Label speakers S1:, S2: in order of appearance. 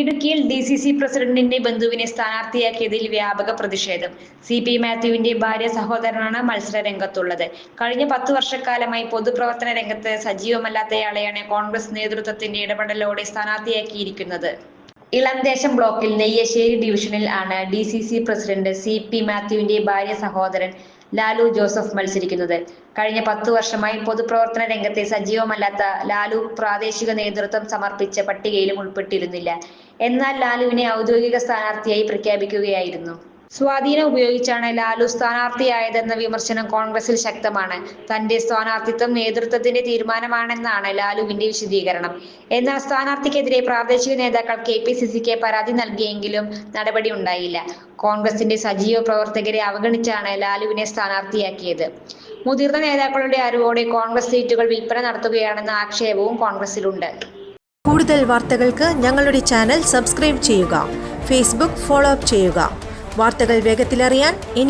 S1: ഇടുക്കിയിൽ D C C പ്രസിഡന്റിന്റെ ബന്ധുവിനെ സ്ഥാനാർത്ഥിയാക്കിയതിൽ വ്യാപക പ്രതിഷേധം. സി പി മാത്യുവിന്റെ ഭാര്യ സഹോദരനാണ് മത്സര രംഗത്തുള്ളത് കഴിഞ്ഞ പത്ത് വർഷക്കാലമായി പൊതുപ്രവർത്തന രംഗത്ത് സജീവമല്ലാത്തയാളെയാണ് കോൺഗ്രസ് നേതൃത്വത്തിന്റെ ഇടപെടലോടെ സ്ഥാനാർത്ഥിയാക്കിയിരിക്കുന്നത്. ഇളംദേശം ബ്ലോക്കിൽ നെയ്യശ്ശേരി ഡിവിഷനിൽ ആണ് D C C president C P മാത്യുവിന്റെ ഭാര്യ സഹോദരൻ ലാലു ജോസഫ് മത്സരിക്കുന്നത്. കഴിഞ്ഞ പത്തു വർഷമായി പൊതുപ്രവർത്തന രംഗത്തെ സജീവമല്ലാത്ത ലാലു പ്രാദേശിക നേതൃത്വം സമർപ്പിച്ച പട്ടികയിലും ഉൾപ്പെട്ടിരുന്നില്ല. എന്നാൽ ലാലുവിനെ ഔദ്യോഗിക സ്ഥാനാർത്ഥിയായി പ്രഖ്യാപിക്കുകയായിരുന്നു. സ്വാധീനം ഉപയോഗിച്ചാണ് ലാലു സ്ഥാനാർത്ഥിയായതെന്ന വിമർശനം കോൺഗ്രസിൽ ശക്തമാണ്. തന്റെ സ്ഥാനാർത്ഥിത്വം നേതൃത്വത്തിന്റെ തീരുമാനമാണെന്നാണ് ലാലുവിന്റെ വിശദീകരണം. എന്നാൽ സ്ഥാനാർത്ഥിക്കെതിരെ പ്രാദേശിക നേതാക്കൾ കെ പി സി സിക്ക് പരാതി നൽകിയെങ്കിലും നടപടി ഉണ്ടായില്ല. കോൺഗ്രസിന്റെ സജീവ പ്രവർത്തകരെ അവഗണിച്ചാണ് ലാലുവിനെ സ്ഥാനാർത്ഥിയാക്കിയത്. മുതിർന്ന നേതാക്കളുടെ അറിവോടെ കോൺഗ്രസ് സീറ്റുകൾ വിൽപ്പന നടത്തുകയാണെന്ന ആക്ഷേപവും കോൺഗ്രസിലുണ്ട്.
S2: കൂടുതൽ വാർത്തകൾക്ക് ഞങ്ങളുടെ ചാനൽ സബ്സ്ക്രൈബ് ചെയ്യുക. ഫേസ്ബുക്ക് ഫോളോ അപ്പ് ചെയ്യുക. വാർത്തകൾ വേഗത്തിലറിയാൻ ഇനി